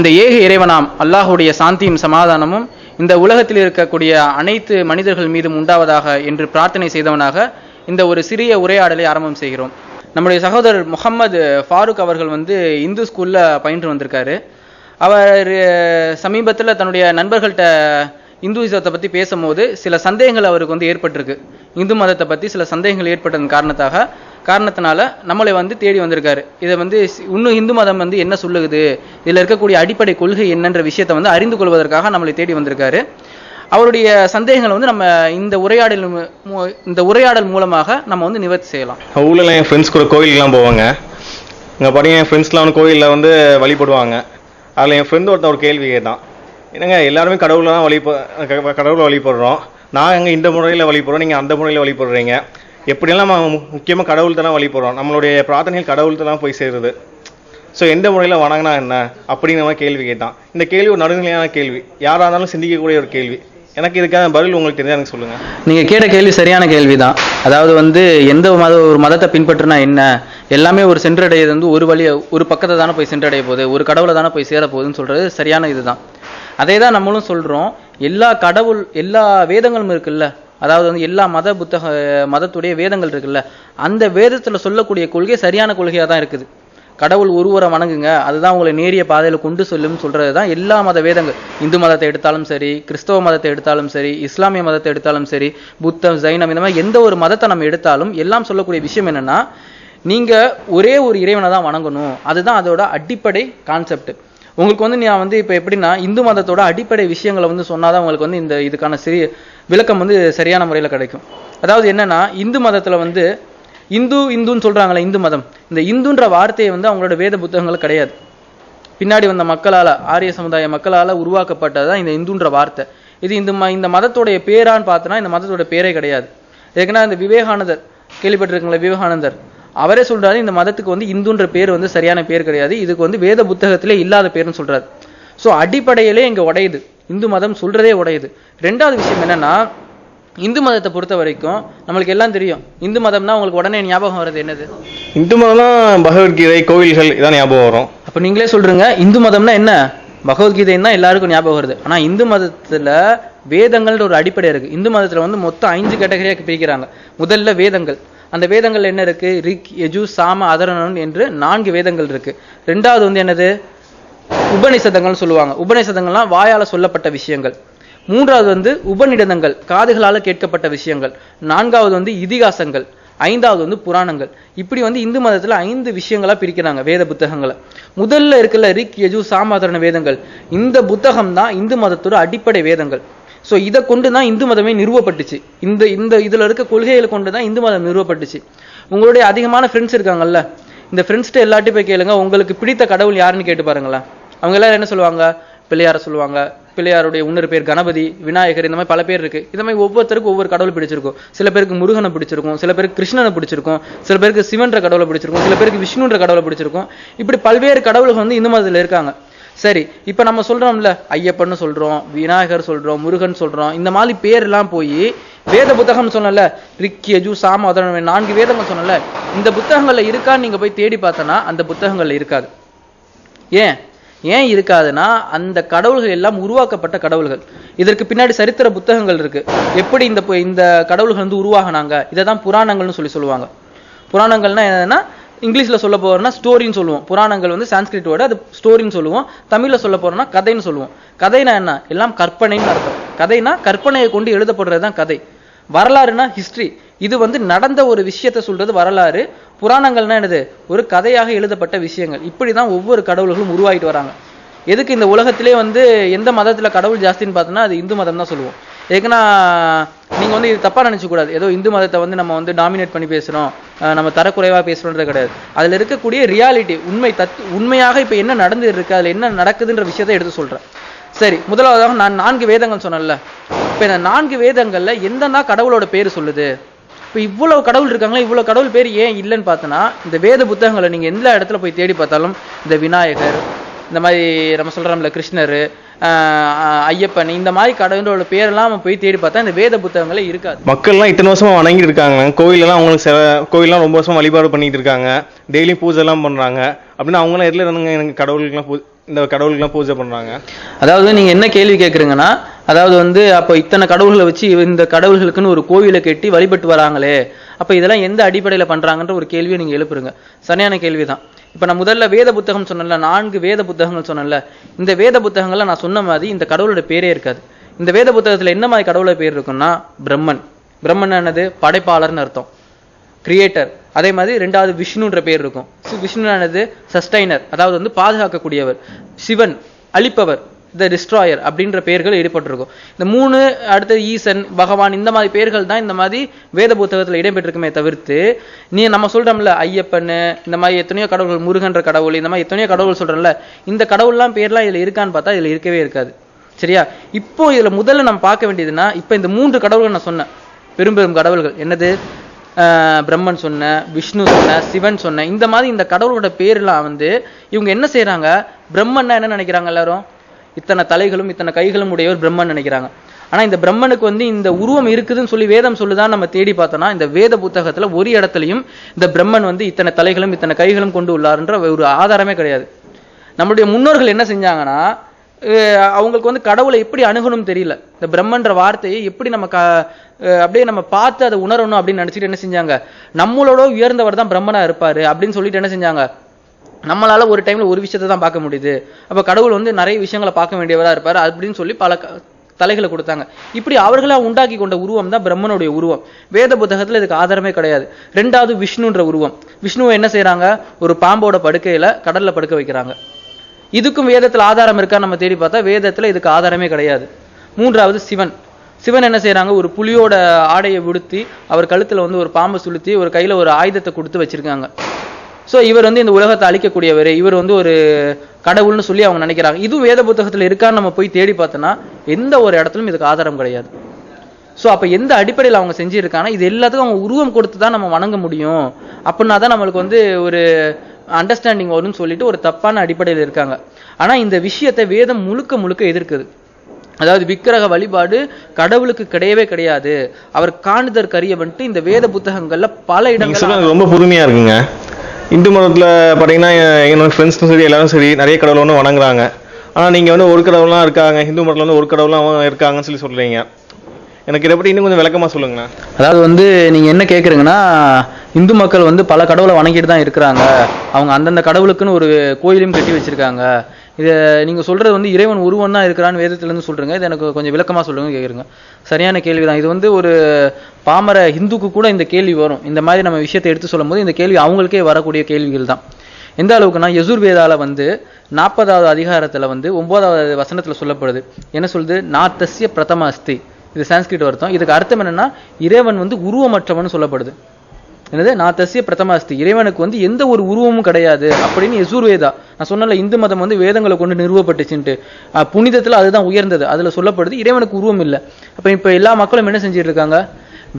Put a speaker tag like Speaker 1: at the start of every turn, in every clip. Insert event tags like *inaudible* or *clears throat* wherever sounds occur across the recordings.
Speaker 1: அந்த ஏக இறைவனாம் அல்லாஹுடைய சாந்தியும் சமாதானமும் இந்த உலகத்தில் இருக்கக்கூடிய அனைத்து மனிதர்கள் மீதும் உண்டாவதாக என்று பிரார்த்தனை செய்தவனாக இந்த ஒரு சிறிய உரையாடலை ஆரம்பம் செய்கிறோம். நம்முடைய சகோதரர் முகமது ஃபாரூக் அவர்கள் வந்து இந்து ஸ்கூலில் பயின்று வந்திருக்காரு. அவர் சமீபத்தில் தன்னுடைய நண்பர்கள்ட்ட இந்துவிசத்தை பற்றி பேசும்போது சில சந்தேகங்கள் அவருக்கு வந்து ஏற்பட்டிருக்கு. இந்து மதத்தை பற்றி சில சந்தேகங்கள் ஏற்பட்டதன் காரணத்தாக காரணத்தினால நம்மளை வந்து தேடி வந்திருக்காரு. இதை வந்து இன்னும் இந்து மதம் வந்து என்ன சொல்லுகுது? இதில் இருக்கக்கூடிய அடிப்படை கொள்கை என்னன்ற விஷயத்தை வந்து அறிந்து கொள்வதற்காக நம்மளை தேடி வந்திருக்காரு. அவருடைய சந்தேகங்களை வந்து நம்ம இந்த உரையாடல் மூ- இந்த உரையாடல் மூலமாக நம்ம வந்து நிவர்த்தி செய்யலாம்.
Speaker 2: ஊரில் என் ஃப்ரெண்ட்ஸ் கூட கோயிலுக்குலாம் போவாங்க. இங்கே பாருங்க என் ஃப்ரெண்ட்ஸ்லாம் வந்து கோயிலில் வந்து வழிபடுவாங்க. அதில் என் ஃப்ரெண்டு ஒருத்தன் ஒரு கேள்வி கேட்டான். என்னங்க எல்லாருமே கடவுளெலாம் தான் வழிப க- கடவுளை வழிபடுறோம். நான் எங்கே இந்த முறையில் வழிபடுறோம் நீங்கள் அந்த முறையில் வழிபடுறீங்க. எப்படியெல்லாம் நம்ம முக்கியமாக கடவுள் தான் வழிபடுறோம் நம்மளுடைய பிரார்த்தனைகள் கடவுள்கிட்ட தான் போய் சேருது. ஸோ எந்த முறையில் வணங்கினா என்ன? அப்படிங்கிற மாதிரி கேள்வி கேட்டான். இந்த கேள்வி ஒரு நடுநிலையான கேள்வி. யாராக இருந்தாலும் சிந்திக்கக்கூடிய ஒரு கேள்வி. எனக்கு இதுக்கான பதில் உங்களுக்கு தெரிஞ்சா எனக்கு சொல்லுங்கள்
Speaker 1: நீங்க கேட்ட கேள்வி சரியான கேள்விதான். அதாவது வந்து எந்த மத ஒரு மதத்தை பின்பற்றினா என்ன? எல்லாமே ஒரு சென்றடையது வந்து ஒரு வழியை ஒரு பக்கத்தை தானே போய் சென்றடைய போகுது. ஒரு கடவுளை தானே போய் சேர போகுதுன்னு சொல்றது சரியான இதுதான். அதே தான் நம்மளும் சொல்றோம். எல்லா கடவுள் எல்லா வேதங்களும் இருக்குல்ல? அதாவது வந்து எல்லா மத புத்தக மதத்துடைய வேதங்கள் இருக்குல்ல அந்த வேதத்தில் சொல்லக்கூடிய கொள்கை சரியான கொள்கையாக தான் இருக்குது. கடவுள் ஒருவரை வணங்குங்க அதுதான் உங்களை நேரிய பாதையில் கொண்டு செல்லும் சொல்றது தான் எல்லா மத வேதங்கள். இந்து மதத்தை எடுத்தாலும் சரி கிறிஸ்தவ மதத்தை எடுத்தாலும் சரி இஸ்லாமிய மதத்தை எடுத்தாலும் சரி புத்தம் ஜைனம் இந்த மாதிரி எந்த ஒரு மதத்தை நம்ம எடுத்தாலும் எல்லாம் சொல்லக்கூடிய விஷயம் என்னன்னா நீங்க ஒரே ஒரு இறைவனை தான் வணங்கணும். அதுதான் அதோட அடிப்படை கான்செப்ட் உங்களுக்கு வந்து நான் வந்து இப்போ எப்படின்னா இந்து மதத்தோட அடிப்படை விஷயங்களை வந்து சொன்னாதான் உங்களுக்கு வந்து இந்த இதுக்கான சிறிய விளக்கம் வந்து சரியான முறையில் கிடைக்கும். அதாவது என்னன்னா இந்து மதத்தில் வந்து இந்து இந்துன்னு சொல்கிறாங்களே இந்து மதம். இந்த இந்துன்ற வார்த்தையை வந்து அவங்களோட வேத புத்தகங்கள் கிடையாது. பின்னாடி வந்த மக்களால் ஆரிய சமுதாய மக்களால் உருவாக்கப்பட்டதான் இந்த இந்துன்ற வார்த்தை. இது இந்த ம இந்த மதத்தோடைய பேரான்னு பார்த்தோன்னா இந்த மதத்தோட பேரே கிடையாது. ஏற்கனவே இந்த விவேகானந்தர் கேள்விப்பட்டிருக்கீங்களா விவேகானந்தர்? அவரே சொல்றாரு இந்த மதத்துக்கு வந்து இந்துன்ற பேர் வந்து சரியான பேர் கிடையாது. இதுக்கு வந்து வேத புத்தகத்திலே இல்லாத பேர்னு சொல்றாரு. ஸோ அடிப்படையிலே இங்க உடையுது. இந்து மதம் சொல்றதே உடையுது. ரெண்டாவது விஷயம் என்னன்னா இந்து மதத்தை பொறுத்த வரைக்கும் நம்மளுக்கு எல்லாம் தெரியும். இந்து மதம்னா உங்களுக்கு உடனே ஞாபகம் வர்றது என்னது?
Speaker 2: இந்து மதம்லாம் பகவத்கீதை கோவில்கள் இதான் ஞாபகம் வரும்.
Speaker 1: அப்ப நீங்களே சொல்றீங்க இந்து மதம்னா என்ன? பகவத்கீதைன்னு தான் எல்லாருக்கும் ஞாபகம் வருது. ஆனா இந்து மதத்துல வேதங்கள்ன்ற ஒரு அடிப்படை இருக்கு. இந்து மதத்துல வந்து மொத்தம் ஐந்து கேட்டகரியா பிரிக்கிறாங்க. முதல்ல வேதங்கள். அந்த வேதங்கள் என்ன இருக்கு? ரிக் யஜு சாம அதரணன் என்று நான்கு வேதங்கள் இருக்கு. ரெண்டாவது வந்து என்னது? உபநிஷதங்கள்னு சொல்லுவாங்க. உபநிஷதங்கள்லாம் வாயால சொல்லப்பட்ட விஷயங்கள். மூன்றாவது வந்து உபநிடதங்கள் காதுகளால கேட்கப்பட்ட விஷயங்கள். நான்காவது வந்து இதிகாசங்கள். ஐந்தாவது வந்து புராணங்கள். இப்படி வந்து இந்து மதத்துல ஐந்து விஷயங்களா பிரிக்கிறாங்க வேத புத்தகங்களை. முதல்ல இருக்கிற ரிக் யஜு சாமாதரண வேதங்கள். இந்த புத்தகம் தான் இந்து மதத்தோட அடிப்படை வேதங்கள். ஸோ இதை கொண்டு தான் இந்து மதமே நிறுவப்பட்டுச்சு. இந்த இந்த இதில் இருக்க கொள்கைகளை கொண்டு தான் இந்து மதம் நிறுவப்பட்டுச்சு. உங்களுடைய அதிகமான ஃப்ரெண்ட்ஸ் இருக்காங்கல்ல இந்த ஃப்ரெண்ட்ஸ்கிட்ட எல்லாட்டையும் போய் கேளுங்க உங்களுக்கு பிடித்த கடவுள் யாருன்னு கேட்டு பாருங்களேன். அவங்க எல்லாரும் என்ன சொல்லுவாங்க? பிள்ளையார சொல்லுவாங்க. பிள்ளையாருடைய இன்னொரு பேர் கணபதி விநாயகர் இந்த மாதிரி பல பேர் இருக்கு. இந்த மாதிரி ஒவ்வொருத்தருக்கும் ஒவ்வொரு கடவுள் பிடிச்சிருக்கும். சில பேருக்கு முருகனை பிடிச்சிருக்கும் சில பேருக்கு கிருஷ்ணனை பிடிச்சிருக்கும் சில பேருக்கு சிவன்ற கடவுளை பிடிச்சிருக்கும் சில பேருக்கு விஷ்ணுன்ற கடவுளை பிடிச்சிருக்கும். இப்படி பல்வேறு கடவுள்கள் வந்து இந்து மதத்தில் இருக்காங்க. சரி இப்போ நம்ம சொல்றோம்ல ஐயப்பன்னு சொல்றோம் விநாயகர் சொல்றோம் முருகன் சொல்றோம் இந்த மாதிரி பேர் எல்லாம் போய் வேத புத்தகம் சொன்னல ரிக் யஜு சாம நான்கு வேதங்கள் சொன்னல இந்த புத்தகங்கள்ல இருக்கான்னு நீங்க போய் தேடி பார்த்தனா அந்த புத்தகங்கள்ல இருக்காது. ஏன்? ஏன் இருக்காதுன்னா அந்த கடவுள்கள் எல்லாம் உருவாக்கப்பட்ட கடவுள்கள். இதற்கு பின்னாடி சரித்திர புத்தகங்கள் இருக்கு. எப்படி இந்த இந்த கடவுள்கள் வந்து உருவாகினாங்க? இதை தான் புராணங்கள்னு சொல்லி சொல்லுவாங்க. புராணங்கள்னா என்னன்னா இங்கிலீஷில் சொல்ல போகிறோம்னா ஸ்டோரின்னு சொல்லுவோம். புராணங்கள் வந்து சான்ஸ்கிரிட் வேர்டு அது ஸ்டோரின்னு சொல்லுவோம். தமிழில் சொல்ல போகிறோம்னா கதைன்னு சொல்லுவோம். கதைனா என்ன? எல்லாம் கற்பனைன்னு அர்த்தம். கதைனா கற்பனையை கொண்டு எழுதப்படுறது தான் கதை. வரலாறுனா ஹிஸ்ட்ரி இது வந்து நடந்த ஒரு விஷயத்தை சொல்றது வரலாறு. புராணங்கள்னா என்னது? ஒரு கதையாக எழுதப்பட்ட விஷயங்கள். இப்படி தான் ஒவ்வொரு கடவுள்களும் உருவாகிட்டு வராங்க. எதுக்கு இந்த உலகத்திலே வந்து எந்த மதத்தில் கடவுள் ஜாஸ்தின்னு பார்த்தோன்னா அது இந்து மதம் தான் சொல்லுவோம். ஏன்னா நீங்கள் வந்து இது தப்பாக நினைச்ச ஏதோ இந்து மதத்தை வந்து நம்ம வந்து டாமினேட் பண்ணி பேசுகிறோம் நம்ம தரக்குறைவா பேசுகிறோன்றது கிடையாது. அதுல இருக்கக்கூடிய ரியாலிட்டி உண்மை தத் உண்மையாக இப்போ என்ன நடந்து இருக்குது அதுல என்ன நடக்குதுன்ற விஷயத்தை எடுத்து சொல்றேன். சரி முதலாவதாக நான் நான்கு வேதங்கள் சொன்னேன்ல. இப்போ இந்த நான்கு வேதங்கள்ல எந்தெந்த கடவுளோட பேர் சொல்லுது? இப்போ இவ்வளவு கடவுள் இருக்காங்களா? இவ்வளவு கடவுள் பேர் ஏன் இல்லைன்னு பார்த்தோன்னா இந்த வேத புத்தகங்களை நீங்கள் எந்த இடத்துல போய் தேடி பார்த்தாலும் இந்த விநாயகர் இந்த மாதிரி நம்ம சொல்றோம்ல கிருஷ்ணர் ஐயப்பன். இந்த மாதிரி கடவுளோட பேரெல்லாம் நம்ம போய் தேடி பார்த்தா இந்த வேத புத்தகங்களே இருக்காது.
Speaker 2: மக்கள்லாம் இத்தனை வருஷமா வணங்கிட்டு இருக்காங்க. கோயிலெல்லாம் அவங்களுக்கு சில கோயிலெல்லாம் ரொம்ப வருஷமா வழிபாடு பண்ணிட்டு இருக்காங்க. டெய்லி பூஜை எல்லாம் பண்றாங்க. அப்படின்னா அவங்களாம் எதுல இருந்தாங்க? எனக்கு கடவுளுக்குலாம் பூ இந்த கடவுளுக்கெல்லாம் பூஜை பண்றாங்க.
Speaker 1: அதாவது நீங்க என்ன கேள்வி கேக்குறீங்கன்னா அதாவது வந்து அப்ப இத்தனை கடவுள்களை வச்சு இந்த கடவுள்களுக்குன்னு ஒரு கோவிலை கட்டி வழிபட்டு வராங்களே அப்ப இதெல்லாம் எந்த அடிப்படையில பண்றாங்கன்ற ஒரு கேள்வியை நீங்க எழுப்புறீங்க. சரியான கேள்விதான். இப்ப நான் முதல்ல வேத புத்தகம் சொன்னேன்ல நான்கு வேத புத்தகங்கள் சொன்னேன்ல இந்த வேத புத்தகங்கள்ல நான் சொன்ன மாதிரி இந்த கடவுளோட பேரே இருக்காது. இந்த வேத புத்தகத்துல என்ன மாதிரி கடவுளோட பேர் இருக்குன்னா பிரம்மன். பிரம்மன் என்னது? படைப்பாளர்னு அர்த்தம். கிரியேட்டர் அதே மாதிரி ரெண்டாவது விஷ்ணுன்ற பேர் இருக்கும். சி- விஷ்ணுவானது சஸ்டைனர் அதாவது வந்து பாதுகாக்கக்கூடியவர். சிவன். அழிப்பவர். த டிஸ்ட்ராயர் அப்படின்ற பெயர்கள் ஈடுபட்டிருக்கும். இந்த மூணு அடுத்தது ஈசன் பகவான் இந்த மாதிரி பெயர்கள் தான் இந்த மாதிரி வேத புத்தகத்தில் இடம்பெற்றிருக்குமே தவிர்த்து நீ நம்ம சொல்கிறோம்ல ஐயப்பன் இந்த மாதிரி எத்தனையோ கடவுள்கள் முருகன்ற கடவுள் இந்த மாதிரி எத்தனையோ கடவுள் சொல்கிறோம்ல இந்த கடவுள்லாம் பேர்லாம் இதில் இருக்கான்னு பார்த்தா இதில் இருக்கவே இருக்காது. சரியா? இப்போ இதில் முதல்ல நம்ம பார்க்க வேண்டியதுன்னா இப்போ இந்த மூன்று கடவுள்கள் நான் சொன்னேன். பெரும் பெரும் கடவுள்கள். என்னது? பிரம்மன் சொன்ன விஷ்ணு சொன்ன சிவன் சொன்ன இந்த மாதிரி இந்த கடவுளோட பேர்லாம் வந்து இவங்க என்ன செய்கிறாங்க பிரம்மன்னா என்ன நினைக்கிறாங்க எல்லாரும்? இத்தனை தலைகளும் இத்தனை கைகளும் உடையவர் பிரம்மன் நினைக்கிறாங்க. ஆனால் இந்த பிரம்மனுக்கு வந்து இந்த உருவம் இருக்குதுன்னு சொல்லி வேதம் சொல்லுதான் நம்ம தேடி பார்த்தோம்னா இந்த வேத புத்தகத்தில் ஒரு இடத்துலையும் இந்த பிரம்மன் வந்து இத்தனை தலைகளும் இத்தனை கைகளும் கொண்டு உள்ளாருன்ற ஒரு ஆதாரமே கிடையாது. நம்மளுடைய முன்னோர்கள் என்ன செஞ்சாங்கன்னா அவங்களுக்கு வந்து கடவுளை எப்படி அணுகணும் தெரியல. இந்த பிரம்மன்ற வார்த்தையை எப்படி நம்ம க அப்படியே நம்ம பார்த்து அதை உணரணும் அப்படின்னு நினைச்சிட்டு என்ன செஞ்சாங்க? நம்மளோட உயர்ந்தவர் தான் பிரம்மனாக இருப்பார் அப்படின்னு சொல்லிட்டு என்ன செஞ்சாங்க? நம்மளால ஒரு டைம்ல ஒரு விஷயத்தை தான் பார்க்க முடியுது. அப்போ கடவுள் வந்து நிறைய விஷயங்களை பார்க்க வேண்டியவராக இருப்பார். அப்படின்னு சொல்லி பல தலைகளை கொடுத்தாங்க. இப்படி அவர்களா உண்டாக்கி கொண்ட உருவம் தான் பிரம்மனுடைய உருவம். வேத புத்தகத்தில் இதுக்கு ஆதாரமே கிடையாது. ரெண்டாவது விஷ்ணுன்ற உருவம். விஷ்ணுவை என்ன செய்கிறாங்க ஒரு பாம்போட படுக்கையில் கடல்ல படுக்க வைக்கிறாங்க. இதுக்கும் வேதத்தில் ஆதாரம் இருக்கா நம்ம தேடி பார்த்தா வேதத்தில் இதுக்கு ஆதாரமே கிடையாது. மூன்றாவது சிவன். சிவன் என்ன செய்கிறாங்க ஒரு புலியோட ஆடையை விடுத்தி அவர் கழுத்தில் வந்து ஒரு பாம்பை சுளுத்தி ஒரு கையில் ஒரு ஆயுதத்தை கொடுத்து வச்சிருக்காங்க. சோ இவர் வந்து இந்த உலகத்தை அழிக்கக்கூடியவர். இவர் வந்து ஒரு கடவுள்னு சொல்லி அவங்க நினைக்கிறாங்க. இதுவும் வேத புத்தகத்துல இருக்கான்னு நம்ம போய் தேடி பார்த்தோம்னா எந்த ஒரு இடத்துலயும் இதுக்கு ஆதாரம் கிடையாது. சோ அப்ப எந்த அடிப்படையில் அவங்க செஞ்சிருக்காங்கன்னா இது எல்லாத்துக்கும் அவங்க உருவம் கொடுத்து தான் நம்ம வணங்க முடியும். அப்படின்னா தான் நம்மளுக்கு வந்து ஒரு அண்டர்ஸ்டாண்டிங் வரும்னு சொல்லிட்டு ஒரு தப்பான அடிப்படையில் இருக்காங்க. ஆனா இந்த விஷயத்தை வேதம் முழுக்க முழுக்க எதிர்க்குது. அதாவது விக்கிரக வழிபாடு கடவுளுக்கு கிடையவே கிடையாது. அவர் காணுதற்கரிய வந்துட்டு இந்த வேத புத்தகங்கள்ல பல இடங்கள்
Speaker 2: ரொம்ப புதுமையா இருக்குங்க. இந்து மதத்தில் பார்த்தீங்கன்னா எ- என்னோட ஃப்ரெண்ட்ஸும் சரி எல்லாரும் சரி நிறைய கடவுள் ஒன்று வணங்குறாங்க. ஆனால் நீங்கள் வந்து ஒரு கடவுள்லாம் இருக்காங்க ஹிந்து மதத்தில் வந்து ஒரு கடவுள்லாம் இருக்காங்கன்னு சொல்லி சொல்கிறீங்க எனக்கு இதை பற்றி இன்னும் கொஞ்சம் விளக்கமாக சொல்லுங்கண்ணா.
Speaker 1: அதாவது வந்து நீங்கள் என்ன கேட்குறீங்கன்னா இந்து மக்கள் வந்து பல கடவுளை வணங்கிட்டு தான் இருக்கிறாங்க. அவங்க அந்தந்த கடவுளுக்குன்னு ஒரு கோயிலையும் கட்டி வச்சுருக்காங்க. இது நீங்கள் சொல்கிறது வந்து இறைவன் உருவன்னா தான் இருக்கிறான்னு வேதத்துலேருந்து இருந்து சொல்றீங்க. இது எனக்கு கொஞ்சம் விளக்கமாக சொல்லுங்க கேட்குறங்க சரியான கேள்வி தான் இது வந்து ஒரு பாமர ஹிந்துக்கு கூட இந்த கேள்வி வரும். இந்த மாதிரி நம்ம விஷயத்தை எடுத்து சொல்லும்போது இந்த கேள்வி அவங்களுக்கே வரக்கூடிய கேள்விகள் தான். எந்த அளவுக்குன்னா யசுர்வேதால வந்து நாற்பதாவது அதிகாரத்தில் வந்து ஒன்பதாவது வசனத்தில் சொல்லப்படுது. என்ன சொல்லுது? நாத்தசிய பிரதம அஸ்தி. இது சான்ஸ்கிரிட் அர்த்தம். இதுக்கு அர்த்தம் என்னன்னா இறைவன் வந்து உருவமற்றவன் சொல்லப்படுது. என்னது? நான் தசிய பிரதமாஸ்தி இறைவனுக்கு வந்து எந்த ஒரு உருவமும் கிடையாது அப்படின்னு யசூர்வேதா. நான் சொன்னல இந்து மதம் வந்து வேதங்களை கொண்டு நிறுவப்பட்டுச்சுன்ட்டு. புனிதத்தில் அதுதான் உயர்ந்தது. அதில் சொல்லப்படுது இறைவனுக்கு உருவம் இல்லை. அப்போ இப்போ எல்லா மக்களும் என்ன செஞ்சுட்டு இருக்காங்க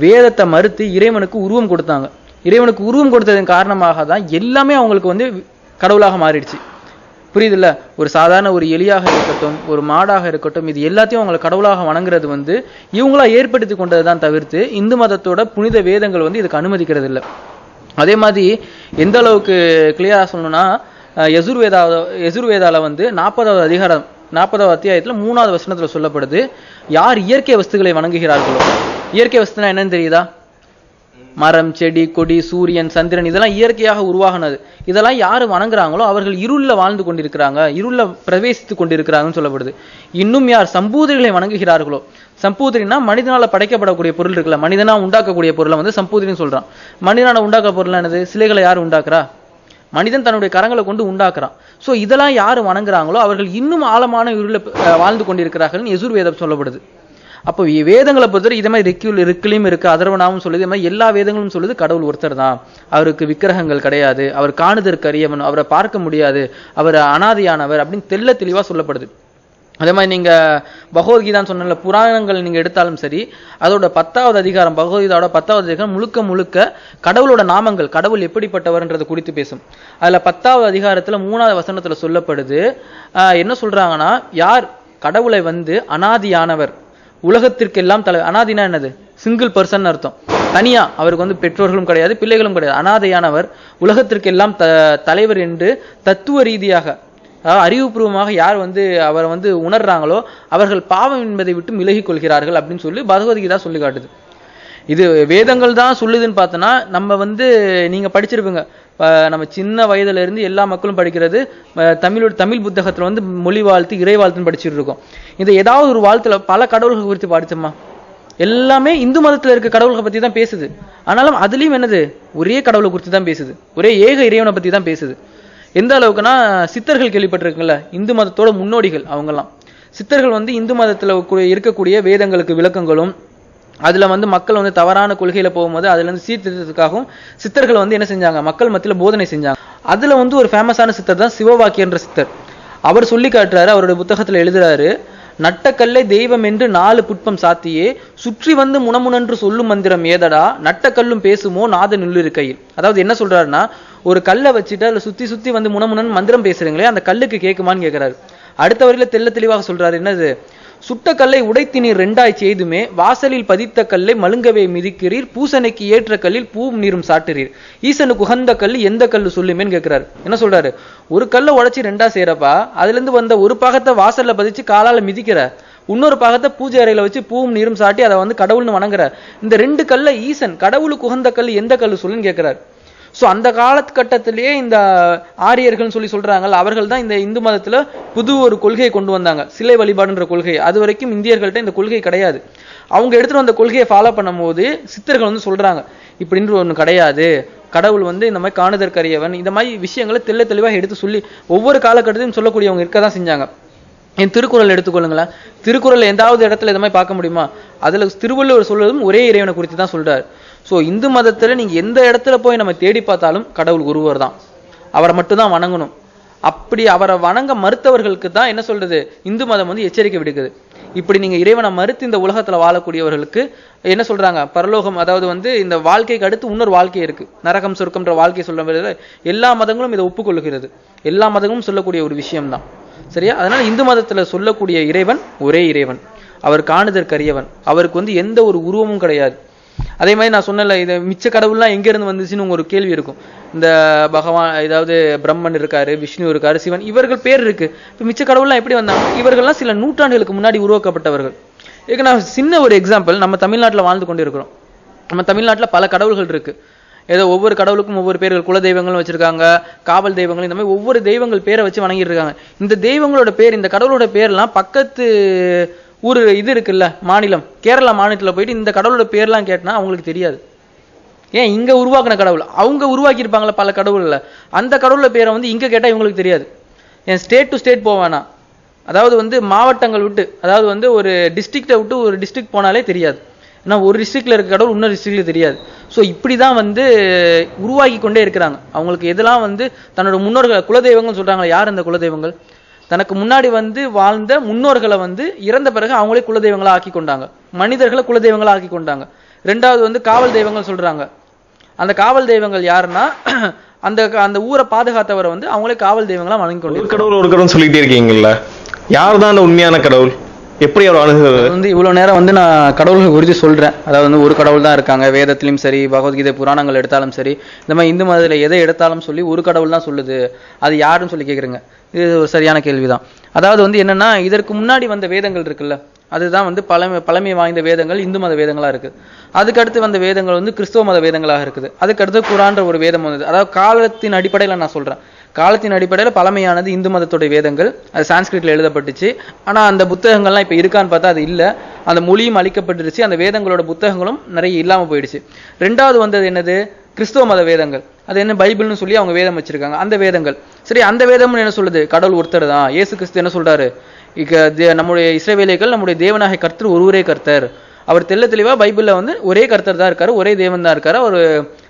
Speaker 1: வேதத்தை மறுத்து இறைவனுக்கு உருவம் கொடுத்தாங்க. இறைவனுக்கு உருவம் கொடுத்ததன் காரணமாக தான் எல்லாமே அவங்களுக்கு வந்து கடவுளாக மாறிடுச்சு. புரியுதுல்ல? ஒரு சாதாரண ஒரு எலியாக இருக்கட்டும் ஒரு மாடாக இருக்கட்டும் இது எல்லாத்தையும் அவங்களை கடவுளாக வணங்குறது வந்து இவங்களா ஏற்படுத்தி கொண்டது தான் தவிர்த்து இந்து மதத்தோட புனித வேதங்கள் வந்து இதுக்கு அனுமதிக்கிறது இல்லை அதே மாதிரி எந்த அளவுக்கு கிளியரா சொல்லணும்னா அஹ் யசுர்வேதா வந்து நாற்பதாவது அதிகாரம் நாற்பதாவது அத்தியாயத்தில் மூணாவது வசனத்தில் சொல்லப்படுது யார் இயற்கை வஸ்துக்களை வணங்குகிறார்களோ? இயற்கை வஸ்துனா என்னன்னு தெரியுதா? மரம் செடி கொடி சூரியன் சந்திரன் இதெல்லாம் இயற்கையாக உருவாகினது. இதெல்லாம் யார் வணங்குறாங்களோ அவர்கள் இருளில் வாழ்ந்து கொண்டிருக்கிறாங்க இருளில் பிரவேசித்து கொண்டிருக்கிறாங்கன்னு சொல்லப்படுது. இன்னும் யார் சம்பூதிரிகளை வணங்குகிறார்களோ? சம்பூதிரினா மனிதனால் படைக்கப்படக்கூடிய பொருள் இருக்குல்ல மனிதனா உண்டாக்கக்கூடிய பொருளை வந்து சம்பூதிரின்னு சொல்கிறான் மனிதனால் உண்டாக்க பொருள் என்னது? சிலைகளை யார் உண்டாக்குறா? மனிதன் தன்னுடைய கரங்களை கொண்டு உண்டாக்குறான். ஸோ இதெல்லாம் யார் வணங்குறாங்களோ அவர்கள் இன்னும் ஆழமான இருளில் வாழ்ந்து கொண்டிருக்கிறார்கள் எசுர்வேதம் சொல்லப்படுது. அப்போ வேதங்களை பொறுத்தவரை இதே மாதிரி ரிக்கு ரிக்கிலையும் இருக்கு அதர்வனாவும் சொல்லுது. இதே மாதிரி எல்லா வேதங்களும் சொல்லுது கடவுள் ஒருத்தர் தான் அவருக்கு விக்கிரகங்கள் கிடையாது. அவர் காணுதற்கு அறியவன் அவரை பார்க்க முடியாது. அவர் அனாதியானவர் அப்படின்னு தெல்ல தெளிவாக சொல்லப்படுது. அதே மாதிரி நீங்கள் பகவத்கீதான்னு சொன்னல புராணங்கள் நீங்கள் எடுத்தாலும் சரி அதோட பத்தாவது அதிகாரம் பகவத்கீதாவோட பத்தாவது அதிகாரம் முழுக்க முழுக்க கடவுளோட நாமங்கள் கடவுள் எப்படிப்பட்டவர்ன்றது குறித்து பேசும். அதில் பத்தாவது அதிகாரத்தில் மூணாவது வசனத்தில் சொல்லப்படுது. என்ன சொல்கிறாங்கன்னா யார் கடவுளை வந்து அனாதியானவர் உலகத்திற்கெல்லாம் தலை அனாதினா என்னது? சிங்கிள் பர்சன் அர்த்தம். தனியா அவருக்கு வந்து பெற்றோர்களும் கிடையாது பிள்ளைகளும் கிடையாது. அனாதையானவர் உலகத்திற்கெல்லாம் த தலைவர் என்று தத்துவ ரீதியாக அறிவுபூர்வமாக யார் வந்து அவரை வந்து உணர்றாங்களோ அவர்கள் பாவம் என்பதை விட்டு விலகிக் கொள்கிறார்கள் அப்படின்னு சொல்லி பகவத்கீதா சொல்லி காட்டுது. இது வேதங்கள் தான் சொல்லுதுன்னு பார்த்தோன்னா நம்ம வந்து நீங்கள் படிச்சிருப்பீங்க. நம்ம சின்ன வயதுல இருந்து எல்லா மக்களும் படிக்கிறது தமிழோட தமிழ் புத்தகத்தில் வந்து மொழி வாழ்த்து இறை வாழ்த்துன்னு படிச்சுட்டு இருக்கோம். இந்த ஏதாவது ஒரு வாழ்த்துல பல கடவுள்கள் குறித்து படிச்சோமா? எல்லாமே இந்து மதத்தில் இருக்க கடவுள்களை பற்றி தான் பேசுது. ஆனாலும் அதுலேயும் என்னது? ஒரே கடவுளை குறித்து தான் பேசுது. ஒரே ஏக இறைவனை பற்றி தான் பேசுது. எந்த அளவுக்குன்னா சித்தர்கள் கேள்விப்பட்டிருக்குல்ல இந்து மதத்தோட முன்னோடிகள் அவங்கெல்லாம். சித்தர்கள் வந்து இந்து மதத்தில் இருக்கக்கூடிய வேதங்களுக்கு விளக்கங்களும் அதில் வந்து மக்கள் வந்து தவறான கொள்கையில் போகும்போது அதுலேருந்து சீர்திருத்தத்துக்காகவும் சித்தர்கள் வந்து என்ன செஞ்சாங்க? மக்கள் மத்தியில் போதனை செஞ்சாங்க. அதில் வந்து ஒரு ஃபேமஸான சித்தர் தான் சிவவாக்கியன்ற சித்தர். அவர் சொல்லி காட்டுறாரு அவருடைய புத்தகத்தில் எழுதுறாரு நட்டக்கல்லை தெய்வம் என்று நாலு புட்பம் சாத்தியே சுற்றி வந்து முனமுனன்று சொல்லும் மந்திரம் ஏதடா? நட்டக்கல்லும் பேசுமோ? நாத கையில் அதாவது என்ன சொல்றாருன்னா ஒரு கல்லை வச்சுட்டு அதில் சுற்றி சுற்றி வந்து முனமுனன் மந்திரம் பேசுறீங்களே அந்த கல்லுக்கு கேட்குமான்னு கேட்குறாரு அடுத்த வரையில தெல்ல தெளிவாக சொல்றாரு என்னது? சுட்ட கல்லை உடைத்தினீர் ரெண்டாய் செய்துமே வாசலில் பதித்த கல்லை மழுங்கவே மிதிக்கிறீர் பூசனைக்கு ஏற்ற கல்லில் பூவும் நீரும் சாட்டுறீர். ஈசனுக்கு உகந்த கல் எந்த கல் சொல்லுமேன்னு கேக்குறாரு. என்ன சொல்றாரு? ஒரு கல்லை உடைச்சி ரெண்டா செய்யறப்பா அதுல இருந்து வந்த ஒரு பாகத்தை வாசல்ல பதிச்சு காலால மிதிக்கிற இன்னொரு பாகத்தை பூஜை அறையில வச்சு பூவும் நீரும் சாட்டி அதை வந்து கடவுள்னு வணங்குற. இந்த ரெண்டு கல்ல ஈசன் கடவுளுக்கு உகந்த கல் எந்த கல்லு சொல்லுன்னு கேட்கிறார் ஸோ அந்த காலகட்டத்திலேயே இந்த ஆரியர்கள்னு சொல்லி சொல்கிறாங்கல்ல அவர்கள் தான் இந்த இந்து மதத்தில் புது ஒரு கொள்கையை கொண்டு வந்தாங்க. சிலை வழிபாடுன்ற கொள்கை அது வரைக்கும் இந்தியர்கள்ட்ட இந்த கொள்கை கிடையாது. அவங்க எடுத்துகிட்டு வந்த கொள்கையை ஃபாலோ பண்ணும்போது சித்தர்கள் வந்து சொல்கிறாங்க இப்படின்ற ஒன்று கிடையாது. கடவுள் வந்து இந்த மாதிரி காணுதற்கரியவன். இந்த மாதிரி விஷயங்களை தெள்ள தெளிவாக எடுத்து சொல்லி ஒவ்வொரு காலகட்டத்திலும் சொல்லக்கூடியவங்க இருக்க தான் செஞ்சாங்க. என் திருக்குறள் எடுத்துக்கொள்ளுங்களேன். திருக்குறள் எந்தாவது இடத்துல இந்த மாதிரி பார்க்க முடியுமா? அதில் திருவள்ளுவர் சொல்வதும் ஒரே இறைவனை குறித்து தான் சொல்கிறார் ஸோ இந்து மதத்தில் நீங்கள் எந்த இடத்துல போய் நம்ம தேடி பார்த்தாலும் கடவுள் ஒருவர் தான் அவரை மட்டும்தான் வணங்கணும். அப்படி அவரை வணங்க மறுத்தவர்களுக்கு தான் என்ன சொல்றது? இந்து மதம் வந்து எச்சரிக்கை விடுக்குது. இப்படி நீங்க இறைவனை மறுத்து இந்த உலகத்துல வாழக்கூடியவர்களுக்கு என்ன சொல்றாங்க? பரலோகம் அதாவது வந்து இந்த வாழ்க்கைக்கு அடுத்து இன்னொரு வாழ்க்கை இருக்கு. நரகம் சொர்க்கம்ன்ற வாழ்க்கை சொல்ல எல்லா மதங்களும் இதை ஒப்புக்கொள்கிறது. எல்லா மதங்களும் சொல்லக்கூடிய ஒரு விஷயம்தான். சரியா? அதனால இந்து மதத்துல சொல்லக்கூடிய இறைவன் ஒரே இறைவன். அவர் காணுதற்கரியவன். அவருக்கு வந்து எந்த ஒரு உருவமும் கிடையாது. அதே மாதிரி நான் சொன்னல இது மிச்ச கடவுள்லாம் எங்க இருந்து வந்துச்சுன்னு உங்க ஒரு கேள்வி இருக்கும். இந்த பகவான் ஏதாவது பிரம்மன் இருக்காரு விஷ்ணு இருக்காரு சிவன் இவர்கள் பேர் இருக்கு. இப்போ மிச்ச கடவுள்லாம் எப்படி வந்தாங்க? இவர்கள்லாம் சில நூற்றாண்டுகளுக்கு முன்னாடி உருவாக்கப்பட்டவர்கள். இதுக்கு நான் சின்ன ஒரு எக்ஸாம்பிள் நம்ம தமிழ்நாட்டில் வாழ்ந்து கொண்டு இருக்கிறோம் நம்ம தமிழ்நாட்டில் பல கடவுள்கள் இருக்கு. ஏதோ ஒவ்வொரு கடவுளுக்கும் ஒவ்வொரு பேர்கள் குல தெய்வங்களும் வச்சிருக்காங்க காவல் தெய்வங்கள் இந்த மாதிரி ஒவ்வொரு தெய்வங்கள் பேரை வச்சு வணங்கிட்டு இருக்காங்க. இந்த தெய்வங்களோட பேர் இந்த கடவுளோட பேர்லாம் பக்கத்து ஊர் இது இருக்குல்ல மாநிலம். கேரளா மாநிலத்தில் போயிட்டு இந்த கடவுளோட பேர்லாம் கேட்டனா அவங்களுக்கு தெரியாது. ஏன் இங்கே உருவாக்குன கடவுள்? அவங்க உருவாக்கியிருப்பாங்களே பல கடவுளில் அந்த கடவுளோட பேரை வந்து இங்கே கேட்டால் இவங்களுக்கு தெரியாது. ஏன் ஸ்டேட் டு ஸ்டேட் போவானா அதாவது வந்து மாவட்டங்கள் விட்டு அதாவது வந்து ஒரு டிஸ்ட்ரிக்ட்டை விட்டு ஒரு டிஸ்ட்ரிக்ட் போனாலே தெரியாது. ஏன்னா ஒரு டிஸ்ட்ரிக்டில் இருக்க கடவுள் இன்னொரு டிஸ்ட்ரிக்டில் தெரியாது. ஸோ இப்படி தான் வந்து உருவாக்கி கொண்டே இருக்கிறாங்க. அவங்களுக்கு எதெல்லாம் வந்து தன்னோட முன்னோர்கள் குலதெய்வங்கள் சொல்கிறாங்க யார் அந்த குலதெய்வங்கள்? தனக்கு முன்னாடி வந்து வாழ்ந்த முன்னோர்களை வந்து இறந்த பிறகு அவங்களே குலதெய்வங்களா ஆக்கி கொண்டாங்க. மனிதர்களை குலதெய்வங்களா ஆக்கி கொண்டாங்க. ரெண்டாவது வந்து காவல் தெய்வங்கள் சொல்றாங்க. அந்த காவல் தெய்வங்கள் யாருன்னா *clears throat* அந்த அந்த ஊரை பாதுகாத்தவரை வந்து அவங்களே காவல் தெய்வங்களா வணங்கி கொண்டு
Speaker 2: கடவுள் ஒரு கடவுள் சொல்லிட்டே இருக்கீங்கல்ல? யார் தான் அந்த உண்மையான கடவுள்? எப்படி அவர்
Speaker 1: அணுகுவது வந்து இவ்வளவு நேரம் வந்து நான் கடவுள்கள் குறித்து சொல்றேன். அதாவது வந்து ஒரு கடவுள் தான் இருக்காங்க வேதத்திலும் சரி பகவத்கீதை புராணங்கள் எடுத்தாலும் சரி. இந்த மாதிரி இந்து மதத்துல எதை எடுத்தாலும் சொல்லி ஒரு கடவுள் தான் சொல்லுது. அது யாருன்னு சொல்லி கேக்குறீங்க? இது ஒரு சரியான கேள்விதான். அதாவது வந்து என்னன்னா இதற்கு முன்னாடி வந்த வேதங்கள் இருக்குல்ல அதுதான் வந்து பழமை பழமை வாய்ந்த வேதங்கள் இந்து மத வேதங்களா இருக்கு. அதுக்கடுத்து வந்த வேதங்கள் வந்து கிறிஸ்தவ மத வேதங்களாக இருக்குது. அதுக்கடுத்து குரான்ற ஒரு வேதம் வந்தது. அதாவது காலத்தின் அடிப்படையில நான் சொல்றேன். காலத்தின் அடிப்படையில் பழமையானது இந்து மதத்துடைய வேதங்கள் அது சான்ஸ்கிரிட்டில் எழுதப்பட்டுச்சு. ஆனால் அந்த புத்தகங்கள்லாம் இப்போ இருக்கான்னு பார்த்தா அது இல்லை. அந்த மொழியும் அழிக்கப்பட்டுருச்சு. அந்த வேதங்களோட புத்தகங்களும் நிறைய இல்லாமல் போயிடுச்சு. ரெண்டாவது வந்தது என்னது? கிறிஸ்தவ மத வேதங்கள். அது என்ன பைபிள்னு சொல்லி அவங்க வேதம் வச்சிருக்காங்க. அந்த வேதங்கள். சரி அந்த வேதம்னு என்ன சொல்லுது? கடவுள் ஒருத்தர் தான். ஏசு கிறிஸ்து என்ன சொல்றாரு? இக நம்முடைய இஸ்ரவேலைகள் நம்முடைய தேவனாக கர்த்தர் ஒருவரே கர்த்தர். அவர் தெல்ல தெளிவாக பைபிளில் வந்து ஒரே கர்த்தர் தான் இருக்காரு ஒரே தேவன் தான் இருக்காரு அவர்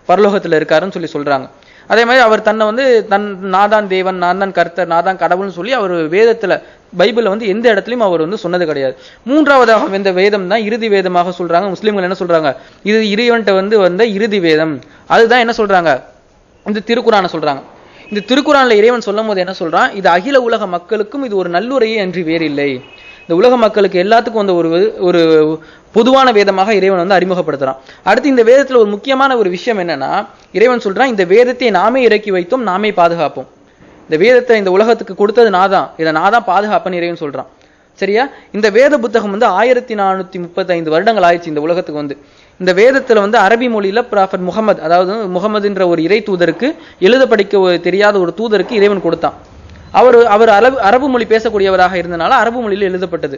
Speaker 1: பரலோகத்தில் இருக்காருன்னு சொல்லி சொல்றாங்க. அதே மாதிரி அவர் தன்னை வந்து தன் நாதான் தேவன் நான் தான் கர்த்தர் நாதான் கடவுள்னு சொல்லி அவர் வேதத்துல பைபிளில் வந்து எந்த இடத்துலையும் அவர் வந்து சொன்னது கிடையாது. மூன்றாவதாக வந்த வேதம் தான் இறுதி வேதமாக சொல்றாங்க. முஸ்லீம்கள் என்ன சொல்றாங்க? இது இறைவன்ட்ட வந்து வந்த இறுதி வேதம். அதுதான் என்ன சொல்றாங்க? இந்த திருக்குறானை சொல்றாங்க. இந்த திருக்குறானில் இறைவன் சொல்லும் போது என்ன சொல்றான்? இது அகில உலக மக்களுக்கும் இது ஒரு நல்லுரையே அன்றி வேறில்லை. இந்த உலக மக்களுக்கு எல்லாத்துக்கும் வந்து ஒரு ஒரு பொதுவான வேதமாக இறைவன் வந்து அறிமுகப்படுத்துறான். அடுத்து இந்த வேதத்தில் ஒரு முக்கியமான ஒரு விஷயம் என்னன்னா இறைவன் சொல்றான் இந்த வேதத்தை நாமே இறக்கி வைத்தோம் நாமே பாதுகாப்போம். இந்த வேதத்தை இந்த உலகத்துக்கு கொடுத்தது நான் தான் இதை நான் தான் பாதுகாப்பேன்னு இறைவன் சொல்றான். சரியா? இந்த வேத புத்தகம் வந்து ஆயிரத்தி நானூத்தி முப்பத்தைந்து வருடங்கள் ஆயிடுச்சு இந்த உலகத்துக்கு வந்து. இந்த வேதத்துல வந்து அரபி மொழியில ப்ராஃபட் முகமது அதாவது முகமதுன்ற ஒரு இறை தூதருக்கு எழுத படிக்க தெரியாத ஒரு தூதருக்கு இறைவன் கொடுத்தான். அவர் அவர் அரபு அரபு மொழி பேசக்கூடியவராக இருந்தனால அரபு மொழியில் எழுதப்பட்டது.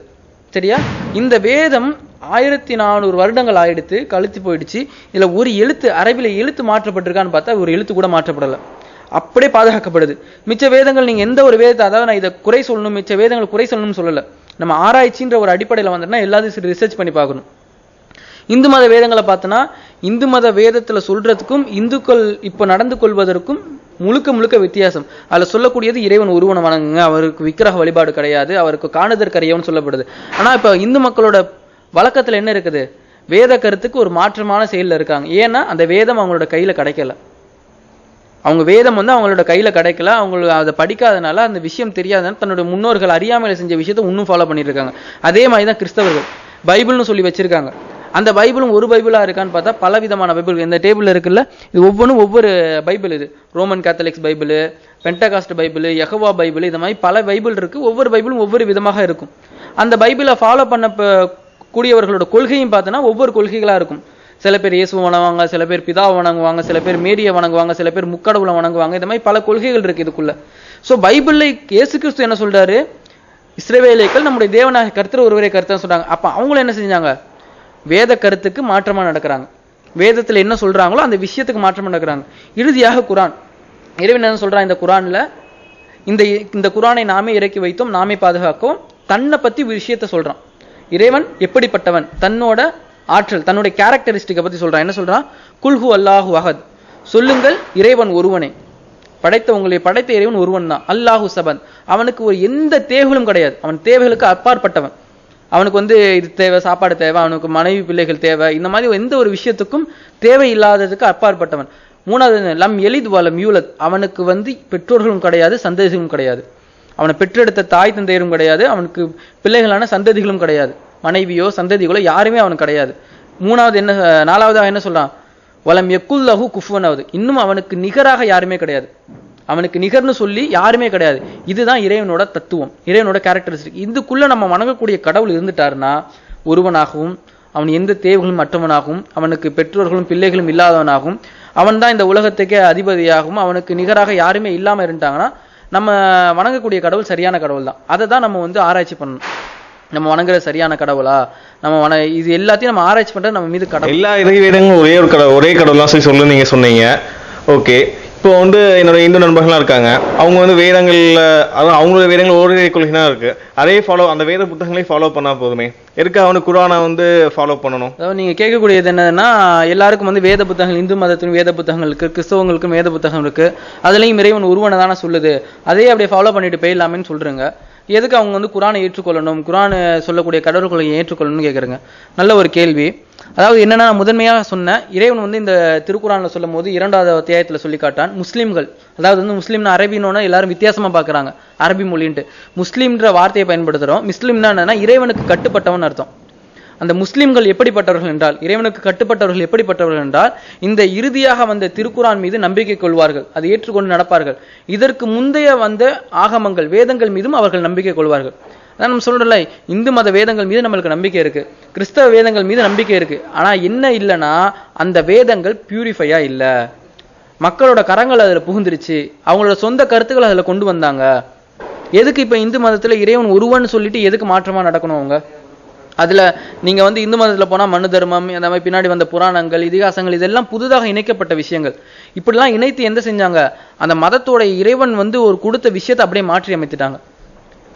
Speaker 1: சரியா? இந்த வேதம் ஆயிரத்தி நானூறு வருடங்கள் ஆயிடுத்து கழுத்து போயிடுச்சு. இதில் ஒரு எழுத்து அரபில் எழுத்து மாற்றப்பட்டிருக்கான்னு பார்த்தா ஒரு எழுத்து கூட மாற்றப்படலை. அப்படியே பாதுகாக்கப்படுது. மிச்ச வேதங்கள் நீங்கள் எந்த ஒரு வேதத்தை அதாவது நான் இதை குறை சொல்லணும் மிச்ச வேதங்கள் குறை சொல்லணும்னு சொல்லலை. நம்ம ஆராய்ச்சின்ற ஒரு அடிப்படையில் வந்தோம்னா எல்லாத்தையும் ரிசர்ச் பண்ணி பார்க்கணும். இந்து மத வேதங்களை பார்த்தோன்னா இந்து மத வேதத்தில் சொல்றதுக்கும் இந்துக்கள் இப்போ நடந்து கொள்வதற்கும் முழுக்க முழுக்க வித்தியாசம். அதுல சொல்லக்கூடியது இறைவன் ஒருவனை வணங்குங்க. அவருக்கு விக்கிரக வழிபாடு கிடையாது. அவருக்கு காணுதற்கரியவன் சொல்லப்படுது. ஆனா இப்ப இந்து மக்களோட வழக்கத்துல என்ன இருக்குது? வேத கருத்துக்கு ஒரு மாற்றமான செயல்ல இருக்காங்க. ஏன்னா அந்த வேதம் அவங்களோட கையில கிடைக்கல. அவங்க வேதம் வந்து அவங்களோட கையில கிடைக்கல. அவங்களுக்கு அதை படிக்காதனால அந்த விஷயம் தெரியாதனால தன்னோட முன்னோர்கள் அறியாமையில செஞ்ச விஷயத்தை இன்னும் ஃபாலோ பண்ணிட்டு இருக்காங்க. அதே மாதிரி தான் கிறிஸ்தவர்கள். பைபிள்னு சொல்லி வச்சிருக்காங்க. அந்த பைபிளும் ஒரு பைபிளாக இருக்கான்னு பார்த்தா பல விதமான பைபிள் இந்த டேபிள் இருக்குல்ல இது ஒவ்வொன்றும் ஒவ்வொரு பைபிள் இது. Roman Catholics Bible Pentecost Bible Yahweh Bible இந்த மாதிரி பல பைபிள் இருக்குது ஒவ்வொரு பைபிளும் ஒவ்வொரு விதமாக இருக்கும். அந்த பைபிளை ஃபாலோ பண்ண கூடியவர்களோட கொள்கையும் பார்த்தோன்னா ஒவ்வொரு கொள்கைகளாக இருக்கும். சில பேர் இயேசு வணங்குவாங்க சில பேர் பிதாவை வணங்குவாங்க சில பேர் மேரியை வணங்குவாங்க சில பேர் முக்கடவுளை வணங்குவாங்க. இந்த மாதிரி பல கொள்கைகள் இருக்குது இதுக்குள்ள. ஸோ பைபிளில் இயேசு கிறிஸ்து என்ன சொல்கிறாரு இஸ்ரவேலியர்கள் நம்முடைய தேவனாக கருத்தர் ஒருவரே கருத்தர் சொல்கிறாங்க அப்போ அவங்களும் என்ன செஞ்சாங்க? வேத கருத்துக்கு மாற்றமாக நடக்கிறாங்க. வேதத்தில் என்ன சொல்கிறாங்களோ அந்த விஷயத்துக்கு மாற்றமாக நடக்கிறாங்க. இறுதியாக குரான். இறைவன் என்ன சொல்கிறான் இந்த குரானில் இந்த இந்த குரானை நாமே இறக்கி வைத்தோம் நாமே பாதுகாக்கவும். தன்னை பற்றி விஷயத்த சொல்கிறான் இறைவன் எப்படிப்பட்டவன்? தன்னோட ஆற்றல் தன்னுடைய கேரக்டரிஸ்டிக்கை பற்றி சொல்கிறான் என்ன சொல்கிறான் குல்ஹு அல்லாஹு அஹத். சொல்லுங்கள் இறைவன் ஒருவனே. படைத்த உங்களை படைத்த இறைவன் ஒருவன் தான். அல்லாஹு சபன் அவனுக்கு ஒரு எந்த தேவைகளும் கிடையாது. அவன் தேவைகளுக்கு அப்பாற்பட்டவன். அவனுக்கு வந்து இது தேவை சாப்பாடு தேவை அவனுக்கு மனைவி பிள்ளைகள் தேவை இந்த மாதிரி எந்த ஒரு விஷயத்துக்கும் தேவை இல்லாததுக்கு அப்பாற்பட்டவன். மூணாவது லம் எளிது வலம் யூலத். அவனுக்கு வந்து பெற்றோர்களும் கிடையாது சந்ததிகளும் கிடையாது. அவனை பெற்றெடுத்த தாய் தந்தையரும் கிடையாது அவனுக்கு பிள்ளைகளான சந்ததிகளும் கிடையாது. மனைவியோ சந்ததிகளோ யாருமே அவனுக்கு கிடையாது. மூணாவது என்ன நாலாவது அவன் என்ன சொல்றான்? வலம் குஃபுவன் குஃபுவனாவது இன்னும் அவனுக்கு நிகராக யாருமே கிடையாது. அவனுக்கு நிகர்னு சொல்லி யாருமே கிடையாது. இதுதான் இறைவனோட தத்துவம் இறைவனோட கேரக்டரிஸ்டிக் இதுக்குள்ள நம்ம வணங்கக்கூடிய கடவுள் இருந்துட்டாருன்னா ஒருவனாகவும் அவன் எந்த தேவைகளும் மற்றவனாகவும் அவனுக்கு பெற்றோர்களும் பிள்ளைகளும் இல்லாதவனாகவும் அவன் தான் இந்த உலகத்துக்கே அதிபதியாகவும் அவனுக்கு நிகராக யாருமே இல்லாம இருந்துட்டாங்கன்னா நம்ம வணங்கக்கூடிய கடவுள் சரியான கடவுள் தான் அதை தான் நம்ம வந்து ஆராய்ச்சி பண்ணணும். நம்ம வணங்குற சரியான கடவுளா? நம்ம வண இது எல்லாத்தையும் நம்ம ஆராய்ச்சி பண்ணுறது நம்ம மீது கடவுள்
Speaker 2: எல்லா இறைவேதங்களும் ஒரே ஒரு கடவுள் ஒரே கடவுள் தான் சொல்லி சொல்லு நீங்க சொன்னீங்க. ஓகே. இப்போ வந்து என்னோட இந்து நண்பர்கள்லாம் இருக்காங்க. அவங்க வந்து வேதங்கள்ல அதான் அவங்களோட வேதங்கள் ஒரே கொள்கை இருக்குது இருக்கு. அதே ஃபாலோ அந்த வேத புத்தகங்களையும் ஃபாலோ பண்ணா போதுமே. எதுக்கு அவனுக்கு குரானை வந்து ஃபாலோ பண்ணணும்?
Speaker 1: அதாவது நீங்க கேட்கக்கூடியது என்னன்னா எல்லாருக்கும் வந்து வேத புத்தகங்கள் இந்து மதத்திலும் வேத புத்தகங்கள் இருக்கு கிறிஸ்தவங்களுக்கும் வேத புத்தகம் இருக்கு. அதுலயும் இறைவன் உருவனை தானே சொல்லுது. அதே அப்படியே ஃபாலோ பண்ணிட்டு போயிடலாமேன்னு சொல்கிறேங்க எதுக்கு அவங்க வந்து குரானை ஏற்றுக்கொள்ளணும்? குரானை சொல்லக்கூடிய கடவுள்களை ஏற்றுக்கொள்ளணும்னு கேக்குறேங்க. நல்ல ஒரு கேள்வி. அதாவது என்னென்னா முதன்மையாக சொன்னேன் இறைவன் வந்து இந்த திருக்குறானில் சொல்லும் போது இரண்டாவது அத்தியாயத்தில் சொல்லி காட்டான் முஸ்லீம்கள். அதாவது வந்து முஸ்லீம்னா அரபினோன்னா எல்லாரும் வித்தியாசமாக பார்க்குறாங்க அரபி மொழின்ட்டு. முஸ்லீம்ன்ற வார்த்தையை பயன்படுத்துகிறோம் முஸ்லீம்னா என்னன்னா இறைவனுக்கு கட்டுப்பட்டவன் அர்த்தம். அந்த முஸ்லிம்கள் எப்படிப்பட்டவர்கள் என்றால் இறைவனுக்கு கட்டுப்பட்டவர்கள் எப்படிப்பட்டவர்கள் என்றால் இந்த இறுதியாக வந்த திருக்குரான் மீது நம்பிக்கை கொள்வார்கள். அதை ஏற்றுக்கொண்டு நடப்பார்கள். இதற்கு முந்தைய வந்த ஆகமங்கள் வேதங்கள் மீதும் அவர்கள் நம்பிக்கை கொள்வார்கள். அதான் நம்ம சொல்றோம்ல இந்து மத வேதங்கள் மீது நம்மளுக்கு நம்பிக்கை இருக்கு. கிறிஸ்தவ வேதங்கள் மீது நம்பிக்கை இருக்கு. ஆனா என்ன இல்லைன்னா அந்த வேதங்கள் பியூரிஃபையா இல்ல. மக்களோட கரங்கள் அதுல புகுந்துருச்சு. அவங்களோட சொந்த கருத்துக்களை அதுல கொண்டு வந்தாங்க. எதுக்கு இப்ப இந்து மதத்துல இறைவன் ஒருவன் சொல்லிட்டு எதுக்கு மாற்றமா நடக்கணும் அவங்க? அதில் நீங்கள் வந்து இந்து மதத்தில் போனால் மனு தர்மம் அந்த மாதிரி பின்னாடி வந்த புராணங்கள் இதிகாசங்கள் இதெல்லாம் புதிதாக இணைக்கப்பட்ட விஷயங்கள். இப்படிலாம் இணைத்து எந்த செஞ்சாங்க? அந்த மதத்தோட இறைவன் வந்து ஒரு கொடுத்த விஷயத்தை அப்படியே மாற்றி அமைத்துட்டாங்க.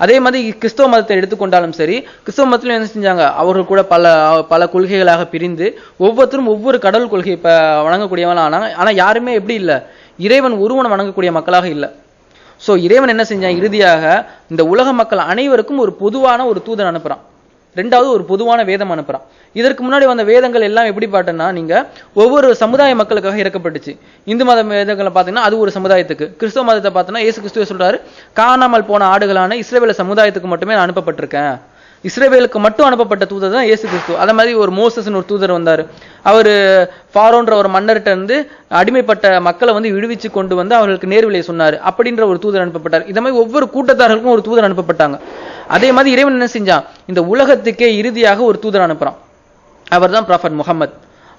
Speaker 1: அதே மாதிரி கிறிஸ்தவ மதத்தை எடுத்துக்கொண்டாலும் சரி கிறிஸ்தவ மதத்திலும் என்ன செஞ்சாங்க? அவர்கள் கூட பல பல கொள்கைகளாக பிரிந்து ஒவ்வொருத்தரும் ஒவ்வொரு கடவுள் கொள்கை இப்போ வணங்கக்கூடியவங்களா ஆனாங்க. ஆனால் யாருமே எப்படி இல்லை. இறைவன் ஒருவனை வணங்கக்கூடிய மக்களாக இல்லை. ஸோ இறைவன் என்ன செஞ்சான்? இறுதியாக இந்த உலக மக்கள் அனைவருக்கும் ஒரு பொதுவான ஒரு தூதன் அனுப்புகிறான் ரெண்டாவது ஒரு பொதுவான வேதம் அனுப்புறான். இதற்கு முன்னாடி வந்த வேதங்கள் எல்லாம் எப்படி பாட்டுன்னா நீங்க ஒவ்வொரு சமுதாய மக்களுக்காக இறக்கப்பட்டுச்சு. இந்து மத வேதங்களை பார்த்தீங்கன்னா அது ஒரு சமுதாயத்துக்கு. கிறிஸ்தவ மதத்தை பார்த்தோன்னா இயேசு கிறிஸ்துவ சொல்றாரு காணாமல் போன ஆடுகளான இஸ்ரேவேல சமுதாயத்துக்கு மட்டுமே நான் அனுப்பப்பட்டிருக்கேன். இஸ்ரேவேலுக்கு மட்டும் அனுப்பப்பட்ட தூதர் தான் இயேசு கிறிஸ்து. அதே மாதிரி ஒரு மோசஸ்னு ஒரு தூதர் வந்தார். அவர் ஃபாரோன்ற ஒரு மன்னர்கிட்ட இருந்து அடிமைப்பட்ட மக்களை வந்து விடுவிச்சு கொண்டு வந்து அவர்களுக்கு நேர்விலையை சொன்னார். அப்படின்ற ஒரு தூதர் அனுப்பப்பட்டார். இதை மாதிரி ஒவ்வொரு கூட்டத்தார்களுக்கும் ஒரு தூதர் அனுப்பப்பட்டாங்க. அதே மாதிரி இறைவன் என்ன செஞ்சான்? இந்த உலகத்துக்கே இறுதியாக ஒரு தூதர் அனுப்புகிறான் அவர் தான் ப்ராஃபட் முகமது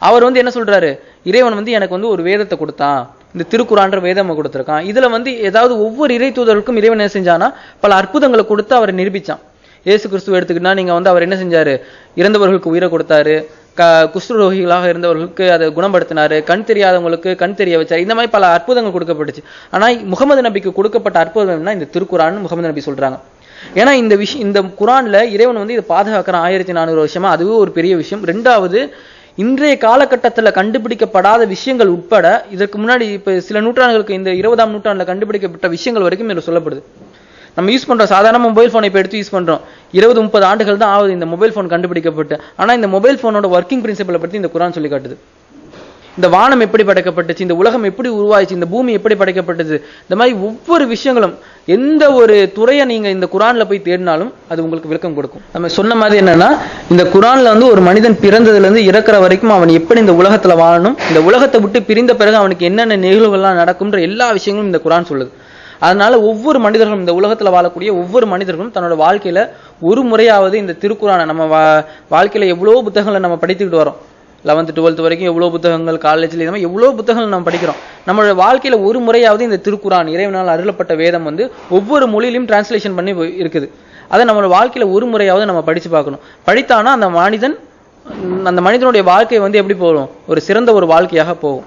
Speaker 1: அவர் வந்து என்ன சொல்றாரு? இறைவன் வந்து எனக்கு வந்து ஒரு வேதத்தை கொடுத்தான். இந்த திருக்குறான்ற வேதம் கொடுத்துருக்கான். இதுல வந்து ஏதாவது ஒவ்வொரு இறை தூதருக்கும் இறைவன் என்ன செஞ்சானா பல அற்புதங்களை கொடுத்து அவரை நிரூபிச்சான். இயேசு கிறிஸ்துவ எடுத்துக்கிட்டா நீங்க வந்து அவர் என்ன செஞ்சாரு? இறந்தவர்களுக்கு உயிரை கொடுத்தாரு. க குஷ்டரோகிகளாக இருந்தவர்களுக்கு அதை குணப்படுத்தினாரு. கண் தெரியாதவங்களுக்கு கண் தெரிய வச்சார். இந்த மாதிரி பல அற்புதங்கள் கொடுக்கப்பட்டுச்சு. ஆனால் முகமது நபிக்கு கொடுக்கப்பட்ட அற்புதம்னா இந்த திருக்குறான்னு முகமது நபி சொல்றாங்க. ஏன்னா இந்த விஷயம் இந்த குரான்ல இறைவன் வந்து இதை பாதுகாக்கிறான் ஆயிரத்தி நானூறு வருஷமா. அதுவே ஒரு பெரிய விஷயம். ரெண்டாவது இன்றைய காலகட்டத்தில் கண்டுபிடிக்கப்படாத விஷயங்கள் உட்பட இதற்கு முன்னாடி இப்போ சில நூற்றாண்டுகளுக்கு இந்த இருபதாம் நூற்றாண்டில் கண்டுபிடிக்கப்பட்ட விஷயங்கள் வரைக்கும் இதில் சொல்லப்படுது. நம்ம யூஸ் பண்ணுறோம் சாதாரண மொபைல் ஃபோனை இப்போ எடுத்து யூஸ் பண்ணுறோம் இருபது முப்பது ஆண்டுகள் தான் ஆகுது இந்த மொபைல் ஃபோன் கண்டுபிடிக்கப்பட்டு. ஆனால் இந்த மொபைல் ஃபோனோட ஒர்க்கிங் பிரின்சிபலை பற்றி இந்த குரான் சொல்லி காட்டுது. இந்த வானம் எப்படி படைக்கப்பட்டுச்சு? இந்த உலகம் எப்படி உருவாயிச்சு? இந்த பூமி எப்படி படைக்கப்பட்டது? இந்த மாதிரி ஒவ்வொரு விஷயங்களும் எந்த ஒரு துறையை நீங்கள் இந்த குரானில் போய் தேடினாலும் அது உங்களுக்கு விளக்கம் கொடுக்கும். நம்ம சொன்ன மாதிரி என்னன்னா இந்த குரான்ல வந்து ஒரு மனிதன் பிறந்ததுலேருந்து இறக்குற வரைக்கும் அவன் எப்படி இந்த உலகத்தில் வாழணும்? இந்த உலகத்தை விட்டு பிரிந்த பிறகு அவனுக்கு என்னென்ன நிகழ்வுகள்லாம் நடக்கும்ன்ற எல்லா விஷயங்களும் இந்த குரான் சொல்லுது. அதனால ஒவ்வொரு மனிதர்களும் இந்த உலகத்துல வாழக்கூடிய ஒவ்வொரு மனிதர்களும் தன்னோட வாழ்க்கையில ஒரு முறையாவது இந்த திருக்குறானை நம்ம வா வாழ்க்கையில எவ்வளோ புத்தகங்களை நம்ம படித்துக்கிட்டு வரோம். லெவன்த் டுவெல்த் வரைக்கும் எவ்வளோ புத்தகங்கள் காலேஜ்ல இந்த மாதிரி எவ்வளோ புத்தகங்கள் நம்ம படிக்கிறோம். நம்மளோட வாழ்க்கையில ஒரு முறையாவது இந்த திருக்குறான் இறைவனால் அருளப்பட்ட வேதம் வந்து ஒவ்வொரு மொழியிலையும் டிரான்ஸ்லேஷன் பண்ணி இருக்குது. அதை நம்மளோட வாழ்க்கையில ஒரு முறையாவது நம்ம படிச்சு பார்க்கணும். படித்தானா அந்த மனிதன் அந்த மனிதனுடைய வாழ்க்கை வந்து எப்படி போகும்? ஒரு சிறந்த ஒரு வாழ்க்கையாக போகும்.